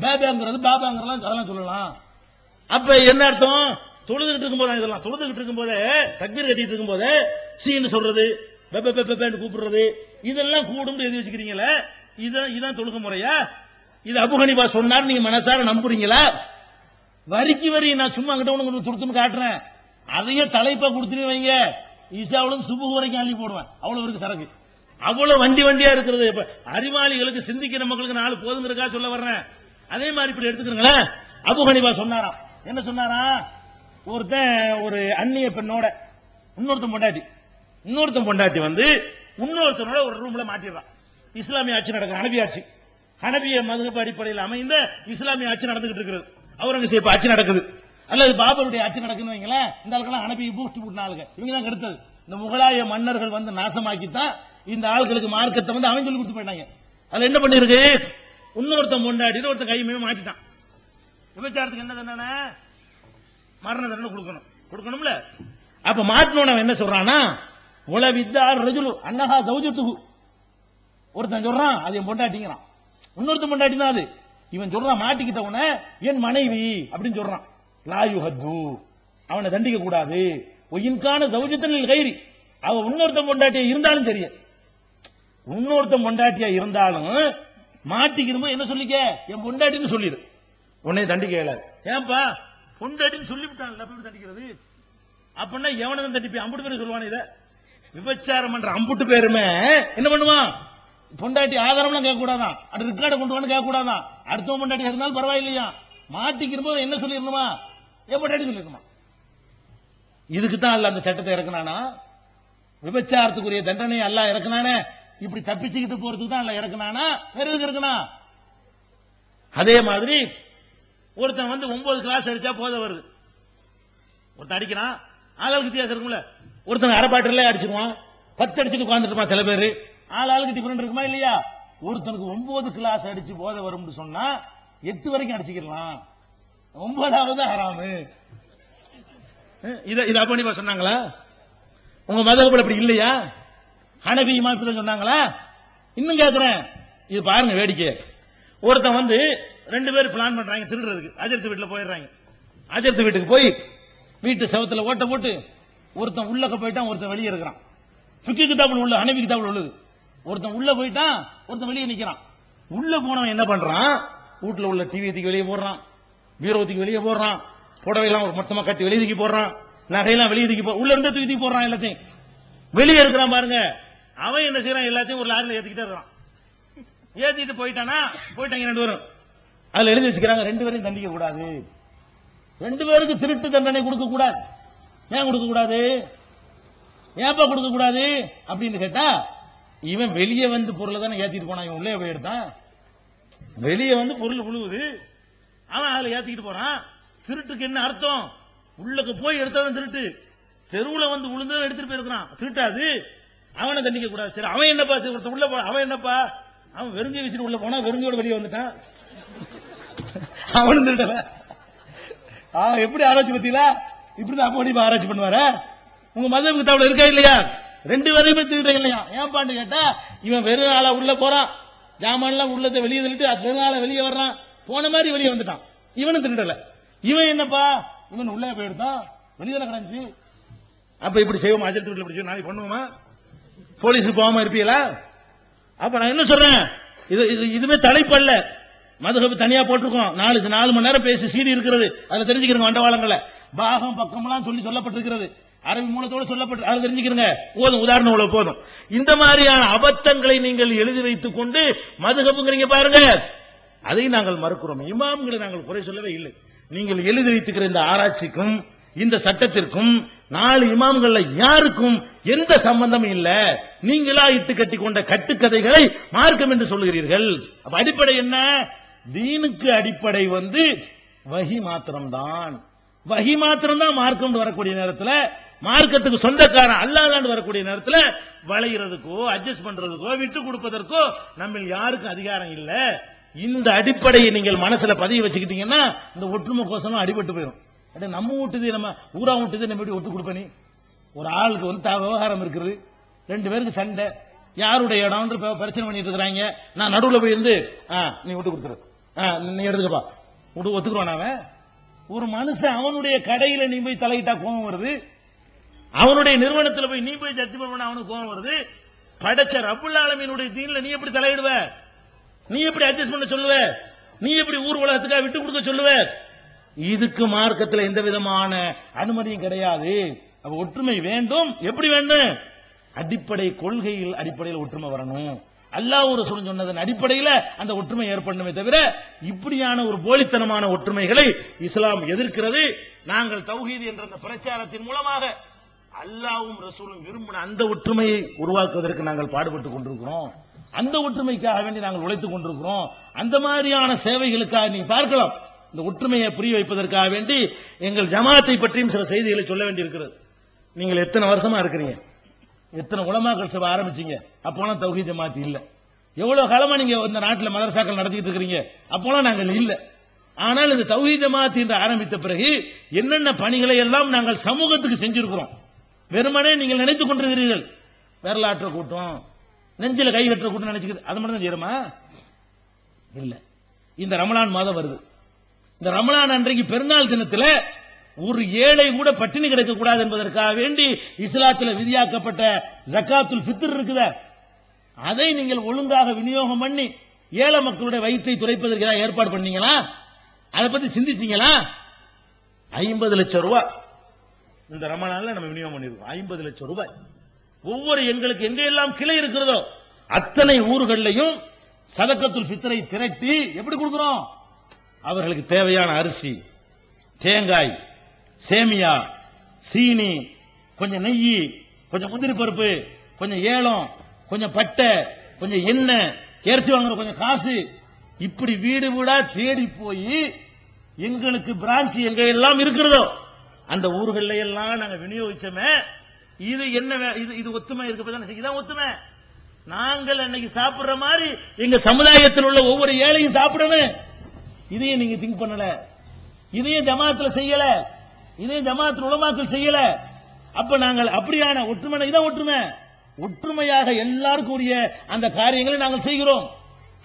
பேபேங்கிறது பாபாங்கிறலாம் அதெல்லாம் சொல்லலாம். அப்ப என்ன அர்த்தம்? தொழுதுகிட்டு இருக்கும் போது இதெல்லாம். தொழுதுகிட்டு இருக்கும் போதே தக்பீர் கட்டிட்டு இருக்கும் போதே சீன்னு சொல்றது பெப்ப பெப்ப கூப்பிடுறது இதெல்லாம் கூடும் எழுதி வச்சுக்கிறீங்களே? இதான் இதான் தொழுக முறையா? இது அபுகனிபா சொன்னார் நீங்க மனசார நம்புறீங்களா? வரிக்கு வரி நான் சும்மா அங்கிட்ட உனக்கு துருத்துன்னு காட்டுறேன். அதையே தலைப்பா கொடுத்துட்டு வைங்க. ஈசாவிலும் சுபு வரைக்கும் அள்ளி போடுவேன். அவ்வளவு இருக்கு சரக்கு. அவ்வளவு வண்டி வண்டியா இருக்கிறது. இப்ப அறிவாளிகளுக்கு சிந்திக்கிற மக்களுக்கு நாலு போதுங்கிறக்கா சொல்ல வர்றேன். அதே மாதிரி இப்படி எடுத்துக்கிறீங்களேன் அபு ஹனிபா சொன்னாராம். என்ன சொன்னாராம்? ஒருத்தன் ஒரு அந்நிய பெண்ணோட இன்னொருத்தன் பொண்டாட்டி. இன்னொருத்தன் பொண்டாட்டி வந்து இன்னொருத்தனோட ஒரு ரூம்ல மாட்டிடுறான். இஸ்லாமிய ஆட்சி நடக்குது ஹனபி ஆட்சி. ஹனபிய மதுகப்பு அடிப்படையில் அமைந்த இஸ்லாமிய ஆட்சி நடந்துகிட்டு இருக்கிறது. அவுரங்கசீப் ஆட்சி நடக்குது. அல்லது பாபருடைய ஆட்சி நடக்குதுன்னு வைங்களேன் இந்த ஆளுக்கெல்லாம் ஹனபி பூஸ்ட் போட்டின ஆளுங்க. இவங்க தான் கெடுத்தது. இந்த முகலாய மன்னர்கள் வந்து நாசமாக்கி தான் இந்த ஆளுகளுக்கு மார்க்கத்தை வந்து அவங்க சொல்லி கொடுத்து போயிட்டாங்க. அதுல என்ன பண்ணிருக்கு இன்னொருத்தன் பொண்டாட்டி ஒருத்தன் கை மேல மாட்டிட்டான் விபச்சாரத்துக்கு என்ன தண்டனை? மரண தண்டனை கொடுக்கணும். கொடுக்கணும்ல? அப்ப மாட்டினவன் என்ன சொல்றானா உல வித்தா ரஜுலு அன்னஹா சௌஜத்துகு ஒருத்தன் சொல்றான் அது என் பொண்டாட்டிங்கிறான். இன்னொருத்தன் பொண்டாட்டி தான் அது. இவன் சொல்றான் மாட்டிக்கிட்டவன என் மனைவி அப்படின்னு சொல்றான். லாயு ஹத்து அவனை தண்டிக்க கூடாது. ஒயின்கான சௌஜத்தனில் கைரி. அவ இன்னொருத்தன் பொண்டாட்டியா இருந்தாலும் சரி. இன்னொருத்தன் பொண்டாட்டியா இருந்தாலும் மாட்டிக்கிறமோ என்ன சொல்லிக்க? என் பொண்டாட்டின்னு சொல்லிடு. உன்னை தண்டிக்க இயலாது. ஏன்பா? பொண்டாட்டின்னு சொல்லிவிட்டான். எப்படி தண்டிக்கிறது? அப்படின்னா எவனை தான் தண்டிப்பேன் அம்புட்டு பேர் சொல்லுவானே இத. விபச்சாரம் பண்ற அம்புட்டு பேருமே என்ன பண்ணுவான்? பொண்டாட்டி ஆதாரம்லாம் கேட்க கூடாதான் அது ரெக்கார்டை கொண்டு வந்து கேட்க கூடாதான் அடுத்த பொண்டாட்டி இருந்தாலும் பரவாயில்லையா? மாட்டிக்கிறப்போ என்ன சொல்லிடணுமா? என் பொண்டாட்டி சொல்லிடணுமா? இதுக்கு தான் அல்ல அந்த சட்டத்தை இறக்குனானா? விபச்சாரத்துக்குரிய தண்டனை அல்ல இறக்குனானே. இப்படி தப்பிச்சுக்கிட்டு போறதுக்கு தான் அல்ல இறக்குனானா? வேற எதுக்கு இருக்குனா அதே மாதிரி ஒருத்தன் வந்து ஒன்பது கிளாஸ் அடிச்சா போத வருது ஒருத்தன் அடிக்கிறான். ஆளாளுக்கு வித்தியாசம் இருக்கும்ல. ஒருத்தன் அரை பாட்டிலே அடிச்சிருவான். பத்து அடிச்சுட்டு உட்காந்துருப்பான் சில பேர். ஆளாளுக்கு டிஃபரெண்ட் இருக்குமா இல்லையா? ஒருத்தனுக்கு ஒன்பது கிளாஸ் அடிச்சு போத வரும்னு சொன்னா எட்டு வரைக்கும் அடிச்சுக்கலாம் ஒன்பதாவது ஹராமு. இதை இதை அப்ப சொன்னாங்களா? உங்க மதகுல அப்படி இல்லையா? ஹனபி இமாம் சொன்னாங்களா? இன்னும் கேட்கிறேன் இது பாருங்க வேடிக்கை ஒருத்தன் வந்து ரெண்டு பேரும் பிளான் பண்றாங்க திருடுறதுக்கு. அஜர்த்து வீட்டுல போயிடுறாங்க. அஜர்த்து வீட்டுக்கு போய் வீட்டு செவத்துல ஓட்ட போட்டு ஒருத்தன் உள்ளக்க போயிட்டான் ஒருத்தன் வெளியே இருக்கிறான். ஃபிக்கு கிதாபுல் உள்ள ஹனபி கிதாபுல் உள்ளது. ஒருத்தன் உள்ள போயிட்டான் ஒருத்தன் வெளியே நிக்கிறான். உள்ள போனவன் என்ன பண்றான்? வீட்டுல உள்ள டிவி தூக்கி வெளியே போடுறான். பீரோத்துக்கு வெளியே போடுறான். புடவையெல்லாம் ஒரு மொத்தமா கட்டி வெளியே தூக்கி போடுறான். நகையெல்லாம் வெளியே தூக்கி போ- உள்ள இருந்தே தூக்கி தூக்கி போடுறான் எல்லாத்தையும். வெளியே இருக்கிறான் பாருங்க. அவன் என்ன செய்யறான்? எல்லாத்தையும் ஒரு லாரில ஏத்திக்கிட்டே இருக்கான் ஏத்திட்டு போயிட்டானா? போயிட்டாங்க ரெண்டு பேரும். அதுல எழுதி வச்சுக்கிறாங்க ரெண்டு பேரையும் தண்டிக்க கூடாது. ரெண்டு பேருக்கு திருட்டு தண்டனை கொடுக்க கூடாது. ஏன் கொடுக்க கூடாது? ஏப்பா கொடுக்க கூடாது? அப்படின்னு கேட்டா இவன் வெளியே வந்து பொருளை தானே ஏத்திட்டு போனான். இவன் உள்ளே போய் எடுத்தான். வெளியே வந்து பொருள் விழுவுது அவன் அதுல ஏத்திக்கிட்டு போறான். திருட்டுக்கு என்ன அர்த்தம்? உள்ளக்கு போய் எடுத்தாதான் திருட்டு. தெருவுல வந்து விழுந்தவன் எடுத்துட்டு போயிருக்கிறான். திருட்டாது. அவனை தண்டிக்க கூடாது சரி அவன் என்னப்பா சரி, ஒருத்தர் உள்ள போ அவன் என்னப்பா? அவன் வெறுங்கை வீசிட்டு உள்ள போனா வெறுங்கையோட வெளியே வந்துட்டான் அவனும் திருடல அவன் எப்படி ஆராய்ச்சி பத்தீங்களா இப்படிதான் அப்போ இப்ப ஆராய்ச்சி பண்ணுவாரா? உங்க மதம் தவளை இருக்கா இல்லையா? ரெண்டு பேரையுமே திருட இல்லையா? ஏன்பான்னு கேட்டா இவன் வெறும் ஆளா உள்ள போறான். ஜாமான்லாம் உள்ளத்தை வெளியே தள்ளிட்டு அது வெறும் ஆளா வெளியே வர்றான். போன மாதிரி வெளியே வந்துட்டான். இவனும் திருடல இவன் என்னப்பா? இவன் உள்ளே போயிடுதான் வெளியே கிடஞ்சி கிடந்துச்சு. அப்ப இப்படி செய்வோமா? அஜல் வீட்டுல இப்படி செய்வோம்? நாளைக்கு பண்ணுவோமா? போலீஸுக்கு போகாம இருப்பீங்களா? அப்ப நான் என்ன சொல்றேன்? இது இது இதுவே தலைப்பல்ல மதுகப்பு தனியா போட்டிருக்கோம். நாலு நாலு மணி நேரம் பேசி சீடி இருக்கிறது. அதுல தெரிஞ்சுக்கிறோங்க வண்டவாளங்களை. பாகம் பக்கம்லாம் சொல்லி சொல்லப்பட்டிருக்கிறது. அரபி மூலத்தோட சொல்லப்பட்டு அதை தெரிஞ்சுக்கிறங்க. போதும் உதாரணம் உள்ள போதும். இந்த மாதிரியான அபத்தங்களை நீங்கள் எழுதி வைத்துக் கொண்டு மதுகபுங்கிறீங்க பாருங்க. அதை நாங்கள் மறுக்கிறோம். இமாம்களை நாங்கள் குறை சொல்லவே இல்லை. நீங்கள் எழுதி வைத்துக்கிற இந்த ஆராய்ச்சிக்கும் இந்த சட்டத்திற்கும் நாலு இமாம்கள்ல யாருக்கும் எந்த சம்பந்தமும் இல்ல. நீங்களா இட்டு கட்டி கொண்ட கட்டுக்கதைகளை மார்க்கம் என்று சொல்லுகிறீர்கள். அப்ப அடிப்படை என்ன? தீனுக்கு அடிப்படை வந்து வகி மாத்திரம்தான். வகி மாத்திரம்தான் மார்க்கம் வரக்கூடிய நேரத்துல மார்க்கத்துக்கு சொந்தக்காரன் அல்லாதாண்டு வரக்கூடிய நேரத்துல வளைகிறதுக்கோ அட்ஜஸ்ட் பண்றதுக்கோ விட்டு கொடுப்பதற்கோ நம்ம யாருக்கும் அதிகாரம் இல்ல. இந்த அடிப்படையை நீங்கள் மனசுல பதவி வச்சுக்கிட்டீங்கன்னா இந்த ஒற்றுமை கோசமும் அடிபட்டு போயிடும் அட நம்ம வீட்டுது நம்ம ஊரா வீட்டுது நம்ம எப்படி ஒட்டு கொடுப்ப நீ? ஒரு ஆளுக்கு வந்து விவகாரம் இருக்குது. ரெண்டு பேருக்கு சண்டை. யாருடைய இடம்ன்ற பிரச்சனை பண்ணிட்டு இருக்கிறாங்க. நான் நடுவுல போய் இருந்து ஆ, நீ விட்டு கொடுத்துரு. ஆ, நீ எடுத்துக்கப்பா. விட்டு ஒத்துக்குருவான் அவன். ஒரு மனுஷன் அவனுடைய கடையில நீ போய் தலையிட்டா கோபம் வருது. அவனுடைய நிறுவனத்துல போய் நீ போய் ஜட்ஜ் பண்ண அவனுக்கு கோபம் வருது. படைச்ச ரப்புல் ஆலமீனுடைய தீன்ல நீ எப்படி தலையிடுவ? நீ எப்படி அட்ஜஸ்ட் பண்ண சொல்லுவ? நீ எப்படி ஊர் உலகத்துக்காக விட்டு கொடுக்க சொல்லுவ? இதுக்கு மார்க்கத்துல எந்த விதமான அனுமதியும் கிடையாது. ஒற்றுமை வேண்டும். எப்படி வேண்டும்? அடிப்படை கொள்கையில் அடிப்படையில் ஒற்றுமை வரணும். அல்லாஹ் ஒரு சொல்லி சொன்னதன் அடிப்படையில அந்த ஒற்றுமை ஏற்படணுமே தவிர இப்படியான ஒரு போலித்தனமான ஒற்றுமைகளை இஸ்லாம் எதிர்க்கிறது. நாங்கள் தௌஹீது என்ற அந்த பிரச்சாரத்தின் மூலமாக அல்லாவும் ரசூலும் விரும்பின அந்த ஒற்றுமையை உருவாக்குவதற்கு நாங்கள் பாடுபட்டுக் கொண்டிருக்கிறோம். அந்த ஒற்றுமைக்காக வேண்டி நாங்கள் உழைத்துக் கொண்டிருக்கிறோம். அந்த மாதிரியான சேவைகளுக்காக நீ பார்க்கலாம். இந்த ஒற்றுமையை புரிய வைப்பதற்காக வேண்டி எங்கள் ஜமாத்தை பற்றியும் சில செய்திகளை சொல்ல வேண்டியிருக்கிறது. நீங்கள் எத்தனை வருஷமா இருக்கிறீங்க? எத்தனை உலமாக்கள் சபை ஆரம்பிச்சீங்க? அப்போலாம் தௌஹி ஜமாத் இல்லை. எவ்வளவு காலமா நீங்க இந்த நாட்டில் மதரசாக்கள் நடத்திட்டு இருக்கிறீங்க? அப்போலாம் நாங்கள் இல்லை. ஆனால் இந்த தௌஹி ஜமாத் என்று ஆரம்பித்த பிறகு என்னென்ன பணிகளை எல்லாம் நாங்கள் சமூகத்துக்கு செஞ்சிருக்கிறோம்? வெறுமனே நீங்கள் நினைத்துக் கொண்டிருக்கிறீர்கள். வரலாற்ற கூட்டம் நெஞ்சில கை கட்டுற கூட்டம் நினைச்சுக்கிறது அது மட்டும் தான் செய்யறமா? இல்லை. இந்த ரமலான் மாதம் வருது. இந்த ரமலான் அன்றைக்கு பெருநாள் தினத்துல ஒரு ஏழை கூட பட்டினி கிடக்க கூடாது என்பதற்காக வேண்டி இஸ்லாத்துல விதியாக்கப்பட்ட ஜக்காத்துல் ஃபித்ர் இருக்குத. அதை நீங்கள் ஒழுங்காக விநியோகம் பண்ணி ஏழை மக்களுடைய வயிற்றை துடைப்பதற்கு ஏதாவது ஏற்பாடு பண்ணீங்களா? அதை பத்தி சிந்திச்சீங்களா? ஐம்பது லட்சம் ரூபாய் இந்த ரமணால நம்ம விநியோகம் பண்ணிருக்கோம் ஐம்பது லட்சம் ரூபாய். ஒவ்வொரு எங்களுக்கு எங்க எல்லாம் கிளை இருக்கிறதோ அத்தனை ஊர்களையும் சதக்கத்துல் ஃபித்ரை திரட்டி எப்படி கொடுக்கிறோம்? அவர்களுக்கு தேவையான அரிசி தேங்காய் சேமியா சீனி கொஞ்சம் நெய் கொஞ்சம் முந்திரி பருப்பு கொஞ்சம் ஏலம் கொஞ்சம் பட்டை கொஞ்சம் எண்ணெய் இறைச்சி வாங்குற கொஞ்சம் காசு. இப்படி வீடு வீடா தேடி போய் எங்களுக்கு பிரான்ச் எங்க எல்லாம் இருக்கிறதோ அந்த ஊர்கள்ல எல்லாம் நாங்க விநியோகிச்சோமே இது என்ன வே- இது இது ஒத்துமை இருக்கு தானே இதான் ஒத்துமை. நாங்கள் அன்னைக்கு சாப்பிடுற மாதிரி எங்க சமுதாயத்தில் உள்ள ஒவ்வொரு ஏழையும் சாப்பிடணும். இதையும் நீங்க திங்க் பண்ணல. இதையும் ஜமாத்துல செய்யல. இதையும் ஜமாத்தில் உலமாக்கள் செய்யல. அப்ப நாங்கள் அப்படியான ஒற்றுமை இதான் ஒற்றுமை. ஒற்றுமையாக எல்லாருக்கும் உரிய அந்த காரியங்களை நாங்கள் செய்கிறோம்.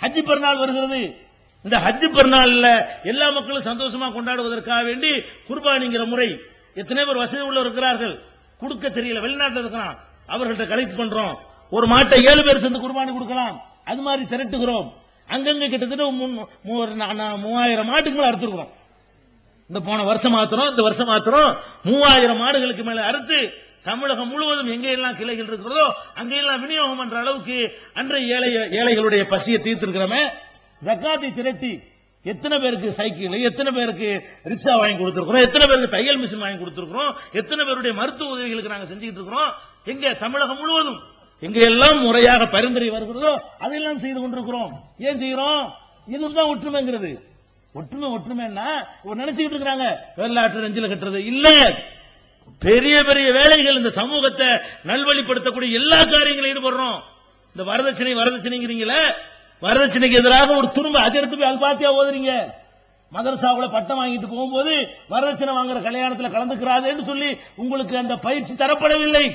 ஹஜ்ஜி பெருநாள் வருகிறது. இந்த ஹஜ்ஜி பெருநாள்ல எல்லா மக்களும் சந்தோஷமா கொண்டாடுவதற்காக வேண்டி குர்பானிங்கிற முறை எத்தனை பேர் வசதி உள்ள இருக்கிறார்கள். கொடுக்க தெரியல. வெளிநாட்டில் இருக்கிறான். அவர்கள்ட்ட கலெக்ட் பண்றோம். ஒரு மாட்டை ஏழு பேர் சேர்ந்து குர்பானி கொடுக்கலாம். அது மாதிரி திரட்டுகிறோம். அங்கங்க கிட்டத்தட்ட மூ- ஒரு நா- நா- மூவாயிரம் மாட்டுக்கு மேல அறுத்துருக்கிறோம். இந்த போன வருஷம் மாத்திரம் இந்த வருஷம் மாத்திரம் மூவாயிரம் மாடுகளுக்கு மேல அறுத்து தமிழகம் முழுவதும் எங்கெல்லாம் கிளைகள் இருக்கிறதோ அங்கெல்லாம் விநியோகம் பண்ற அளவுக்கு அன்றைய ஏழை ஏழைகளுடைய பசியை தீர்த்திருக்கிறோமே. ஜக்காத்தை திரட்டி எத்தனை பேருக்கு சைக்கிள் எத்தனை பேருக்கு ரிக்ஷா வாங்கி கொடுத்துருக்கிறோம் எத்தனை பேருக்கு தையல் மிஷின் வாங்கி கொடுத்துருக்கிறோம் எத்தனை பேருடைய மருத்துவ உதவிகளுக்கு நாங்கள் செஞ்சுக்கிட்டு இருக்கிறோம். எங்க தமிழகம் முழுவதும் எங்கெல்லாம் முறையாக பரிந்துரை வருகிறதோ அதெல்லாம் செய்து கொண்டிருக்கிறோம். ஏன் செய்கிறோம்? இதுதான் ஒற்றுமைங்கிறது. ஒற்றுமை ஒற்றுமைன்னா நினைச்சுக்கிட்டு இருக்கிறாங்க வெள்ளாற்று நெஞ்சில் கட்டுறது இல்ல. பெரிய பெரிய வேலைகள் இந்த சமூகத்தை நல்வழிப்படுத்தக்கூடிய எல்லா காரியங்களும் ஈடுபடுறோம். இந்த வரதட்சணை வரதட்சணைங்கிறீங்களே வரதட்சணைக்கு எதிராக ஒரு துரும்ப அதை எடுத்து போய் அல்பாத்தியா ஓதுறீங்க. மதரசாவில் பட்டம் வாங்கிட்டு போகும்போது வரதட்சணை வாங்குற கல்யாணத்தில் கலந்துக்கிறாதேன்னு சொல்லி உங்களுக்கு அந்த பயிற்சி தரப்படவில்லை.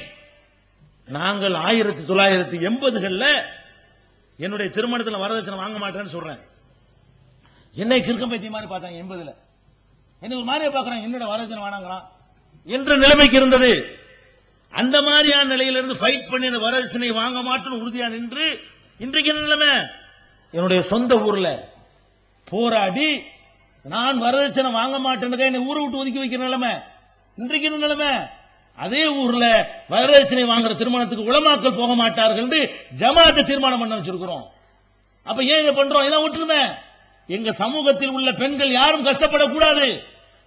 நாங்கள் ஆயிரத்தி தொள்ளாயிரத்தி எண்பதுகள்ல என்னுடைய திருமணத்தில் வரதட்சணை வாங்க மாட்டேன்னு சொல்றேன். என்னை கிறுக்கம் பைத்திய மாதிரி பார்த்தாங்க எண்பதுல. என்ன ஒரு மாதிரியே பார்க்கறாங்க என்னோட வரதட்சணை வாங்கிறான் என்ற நிலைமைக்கு இருந்தது. அந்த மாதிரியான நிலையிலிருந்து ஃபைட் பண்ணி அந்த வரதட்சணை வாங்க மாட்டேன்னு உறுதியா நின்று இன்றைக்கு என்ன நிலைமை? என்னுடைய சொந்த ஊர்ல போராடி நான் வரதட்சணை வாங்க மாட்டேன்னு என்னை ஊரை விட்டு ஒதுக்கி வைக்கிற நிலைமை. இன்றைக்கு என்ன நிலைமை? அதே ஊர்ல வரதட்சணை வாங்குற திருமணத்துக்கு உளமாக்கல் போக மாட்டார்கள் என்று ஜமாத்தை தீர்மானம் பண்ண வச்சிருக்கிறோம். அப்ப ஏன் இதை பண்றோம்? இதான் ஒற்றுமை. எங்க சமூகத்தில் உள்ள பெண்கள் யாரும் கஷ்டப்படக்கூடாது.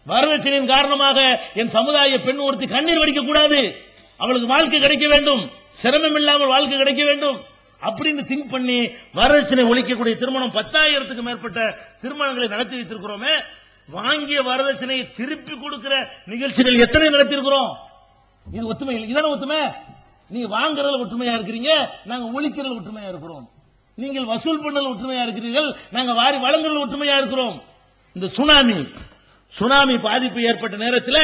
வரதட்சணையின் காரணமாக என் சமுதாய பெண் ஒருத்தி கண்ணீர் வடிக்க கூடாது. அவளுக்கு வாழ்க்கை கிடைக்க வேண்டும். சிரமம் இல்லாமல் வாழ்க்கை கிடைக்க வேண்டும். அப்படின்னு திங்க் பண்ணி வரதட்சணை ஒழிக்கக்கூடிய திருமணம் பத்தாயிரத்துக்கு மேற்பட்ட திருமணங்களை நடத்தி வைத்திருக்கிறோமே. வாங்கிய வரதட்சணையை திருப்பி கொடுக்கிற நிகழ்ச்சிகள் எத்தனை நடத்திருக்கிறோம் இது ஒத்துமை இல்லை. இதான ஒத்துமை? நீங்க வாங்குறதுல ஒற்றுமையா இருக்கிறீங்க நாங்க ஒழிக்கிறதுல ஒற்றுமையா இருக்கிறோம். நீங்கள் வசூல் பண்ணல ஒற்றுமையா இருக்கிறீர்கள் நாங்க வாரி வழங்குறதுல ஒற்றுமையா இருக்கிறோம். இந்த சுனாமி சுனாமி பாதிப்பு ஏற்பட்ட நேரத்தில்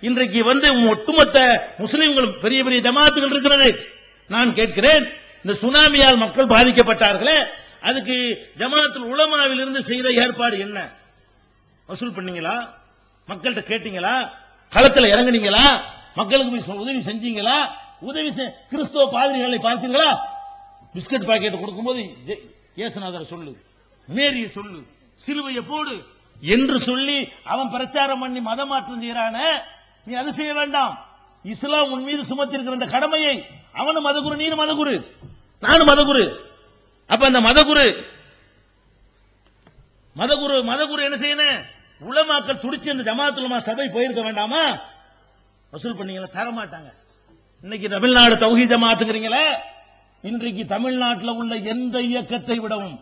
இன்றைக்கு வந்து ஒட்டுமொத்த முஸ்லிம்களும் பெரிய பெரிய ஜமாத்துகள் இருக்கிறது நான் கேட்கிறேன் இந்த சுனாமியால் மக்கள் பாதிக்கப்பட்டார்களே அதுக்கு ஜமாத்துல் உலமாவில் இருந்து செய்த ஏற்பாடு என்ன? வசூல் பண்ணீங்களா? மக்கள்கிட்ட கேட்டீங்களா? களத்துல இறங்குனீங்களா? மக்களுக்கு போய் உதவி செஞ்சீங்களா? உதவி கிறிஸ்தவ பாதிரிகளை பார்த்தீங்களா பிஸ்கட் பாக்கெட் கொடுக்கும்போது ஜெ- இயேசுநாதரை சொல்லு மேரிய சொல்லு சிலுவையை போடு என்று சொல்லி அவன் பிரச்சாரம் பண்ணி மதம் மாற்றம் செய்யறான நீ அது செய்ய வேண்டாம். இஸ்லாம் உன் மீது சுமத்திருக்கிற இந்த கடமையை அவனும் மதகுரு நீனும் மதகுரு. நானும் மதகுரு. அப்ப அந்த மதகுரு மதகுரு மதகுரு என்ன செய்யணும்? உலமாக்கள் துடிச்சு அந்த ஜமாத்துலமா சபை போயிருக்க வேண்டாமா? வசூல் பண்ணீங்களா தர மாட்டாங்க இன்னைக்கு தமிழ்நாடு தௌஹி ஜமாத்துங்கிறீங்களே இன்றைக்கு தமிழ்நாட்டில் உள்ள எந்த இயக்கத்தை விடவும்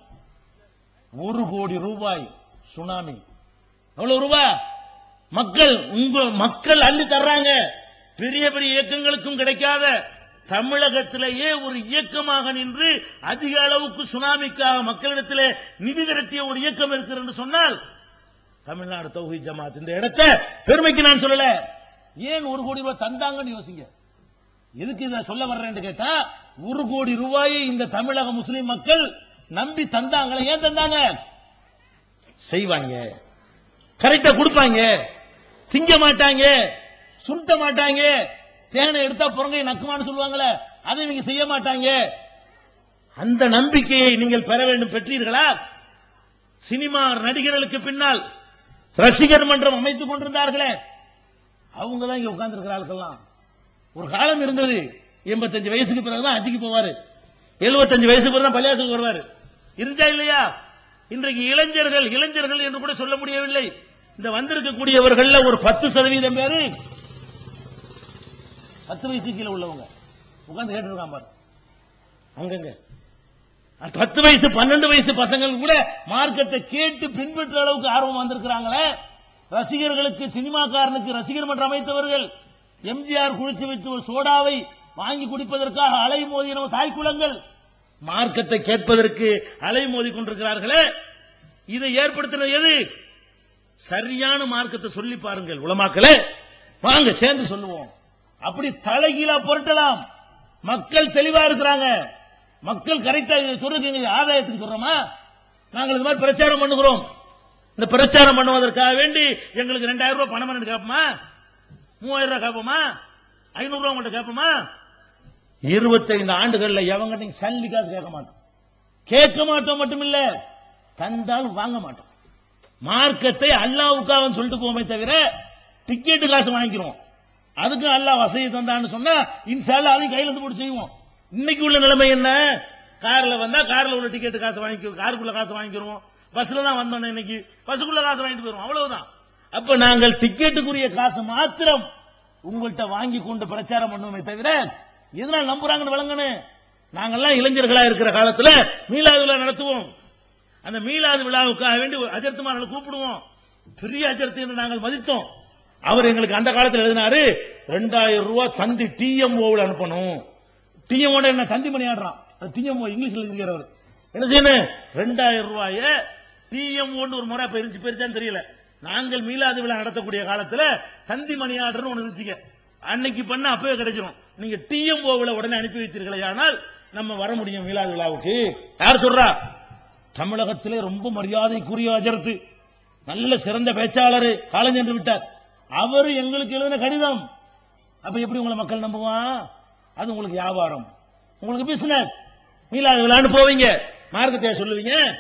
ஒரு கோடி ரூபாய் சுனாமி. எவ்வளவு ரூபாய் மக்கள் உங்க மக்கள் அள்ளி தர்றாங்க. பெரிய பெரிய இயக்கங்களுக்கும் கிடைக்காத தமிழகத்திலேயே ஒரு இயக்கமாக நின்று அதிக அளவுக்கு சுனாமிக்காக மக்களிடத்திலே நிதி திரட்டிய ஒரு இயக்கம் இருக்கிறது சொன்னால் தமிழ்நாடு தௌஹி ஜமாத் இந்த இடத்தை பெருமைக்கு நான் சொல்லல. ஏன் ஒரு கோடி ரூபாய் தந்தாங்கன்னு யோசிங்க. எதுக்கு இதை சொல்ல வர்றேன்னு கேட்டா ஒரு கோடி ரூபாயை இந்த தமிழக முஸ்லிம் மக்கள் நம்பி தந்தாங்களே ஏன் தந்தாங்க? செய்வாங்க. கரெக்டா கொடுப்பாங்க. திங்க மாட்டாங்க. சுருட்ட மாட்டாங்க. தேனை எடுத்தா புறங்கை நக்குமான்னு சொல்லுவாங்களே அதை நீங்க செய்ய மாட்டாங்க. அந்த நம்பிக்கையை நீங்கள் பெற வேண்டும் பெற்றீர்களா? சினிமா நடிகர்களுக்கு பின்னால் ரசிகர் மன்றம் அமைத்துக் கொண்டிருந்தார்களே. அவங்க தான் இங்க உட்கார்ந்துருக்கிற ஆட்கள்லாம் ஒரு காலம் இருந்தது. எண்பத்தஞ்சு வயசுக்கு பிறகுதான் அஜிக்கு போவாரு. எழுபத்தஞ்சு வயசுக்கு பிறகு தான் பள்ளியாசுக்கு வருவாரு. இருந்தா இல்லையா? இன்றைக்கு இளைஞர்கள் இளைஞர்கள் என்று கூட சொல்ல முடியவில்லை. இந்த வந்திருக்கக்கூடியவர்கள்ல ஒரு பத்து சதவீதம் பேரு பத்து வயசு கீழே உள்ளவங்க. உட்கார்ந்து கேட்டு பாரு. அங்கங்க. பத்து வயசு பன்னெண்டு வயசு பசங்கள் கூட மார்க்கத்தை கேட்டு பின்பற்ற அளவுக்கு ஆர்வம் வந்திருக்கிறாங்களே. ரசிகர்களுக்கு சினிமாக்காரனுக்கு ரசிகர் மன்றம் அமைத்தவர்கள் எம்ஜிஆர் குளிச்சு விட்டு ஒரு சோடாவை வாங்கி குடிப்பதற்காக அலை நம்ம தாய்க்குளங்கள் மார்க்கத்தை கேட்பதற்கு அலை மோதி கொண்டிருக்கிறார்களே. இதை ஏற்படுத்தினது எது? சரியான மார்க்கத்தை சொல்லி பாருங்கள் உலமாக்களே. வாங்க சேர்ந்து சொல்லுவோம். அப்படி தலைகீழா புரட்டலாம். மக்கள் தெளிவா இருக்கிறாங்க. மக்கள் கரெக்டா இதை சொல்றீங்க ஆதாயத்துக்கு சொல்றோமா? நாங்கள் இது மாதிரி பிரச்சாரம் பண்ணுகிறோம். இந்த பிரச்சாரம் பண்ணுவதற்காக வேண்டி எங்களுக்கு ரெண்டாயிரம் ரூபாய் பணம் பண்ணி கேட்போமா? மூவாயிரம் ரூபாய் கேட்போமா? ஐநூறு ரூபாய் உங்கள்கிட்ட கேட்போமா? இருபத்தைந்து ஆண்டுகள்ல எவங்க நீங்க சல்லி காசு கேட்க மாட்டோம். கேட்க மாட்டோம் மட்டும் இல்ல தந்தாலும் வாங்க மாட்டோம். மார்க்கத்தை அல்லாவுக்காக சொல்லிட்டு போமே தவிர டிக்கெட்டு காசு வாங்கிக்கிறோம் அதுக்கு அல்லாஹ் வசதி தந்தான்னு சொன்னா இன்சால அதையும் கையில இருந்து போட்டு செய்வோம். இன்னைக்கு உள்ள நிலைமை என்ன? கார்ல வந்தா கார்ல உள்ள டிக்கெட் காசு வாங்கிக்கிறோம் காருக்குள்ள காசு வாங்கிக்கிறோம் பஸ்ல தான் வந்தோம் இன்னைக்கு. பஸ்ஸுக்குள்ள காசு வாங்கிட்டு போயிருவோம். அவ்வளவுதான். அப்ப நாங்கள் டிக்கெட்டுக்குரிய காசு மாத்திரம் உங்கள்கிட்ட வாங்கி கொண்டு பிரச்சாரம் பண்ணுவோமே தவிர எதனால் நம்புறாங்கன்னு விளங்கணும் நாங்கெல்லாம் இளைஞர்களா இருக்கிற காலத்துல மீலாது விழா நடத்துவோம். அந்த மீலாது விழாவுக்காக வேண்டி அஜர்த்துமார்களை கூப்பிடுவோம். பெரிய அஜர்த்தி என்று நாங்கள் மதித்தோம். அவர் எங்களுக்கு அந்த காலத்தில் எழுதினாரு ரெண்டாயிரம் ரூபாய் தந்தி டிஎம்ஓவில் அனுப்பணும். டிஎம்ஓட என்ன? தந்தி மணி ஆடுறான் டிஎம்ஓ இங்கிலீஷ்ல இருக்கிறவர் என்ன செய்யணும்? ரெண்டாயிரம் ரூபாயை டிஎம்ஓன்னு ஒரு முறை பெருஞ்சு பெருச்சான்னு தெரியல. நாங்கள் மீலாது விழா நடத்தக்கூடிய காலத்துல தந்தி மணி ஆர்டர்னு ஒண்ணு இருந்துச்சுங்க. அன்னைக்கு பண்ண அப்பவே கிடைச்சிடும் நீங்க டிஎம்ஓவில் உடனே அனுப்பி வைத்தீர்களே ஆனால் நம்ம வர முடியும் மீலாது விழாவுக்கு. யார் சொல்றா? தமிழகத்திலே ரொம்ப மரியாதைக்குரிய அஜர்த்து நல்ல சிறந்த பேச்சாளர் காலம் சென்று விட்டார். அவர் எங்களுக்கு எழுதின கடிதம். அப்ப எப்படி உங்களை மக்கள் நம்புவான்? அது உங்களுக்கு வியாபாரம். உங்களுக்கு பிசினஸ் மீலாது விழான்னு போவீங்க. மார்க்கத்தையா சொல்லுவீங்க?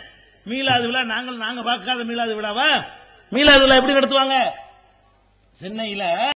மீலாது விழா நாங்கள் நாங்க பார்க்காத மீலாது விழாவா? மீலாது விழா எப்படி நடத்துவாங்க? சென்னையில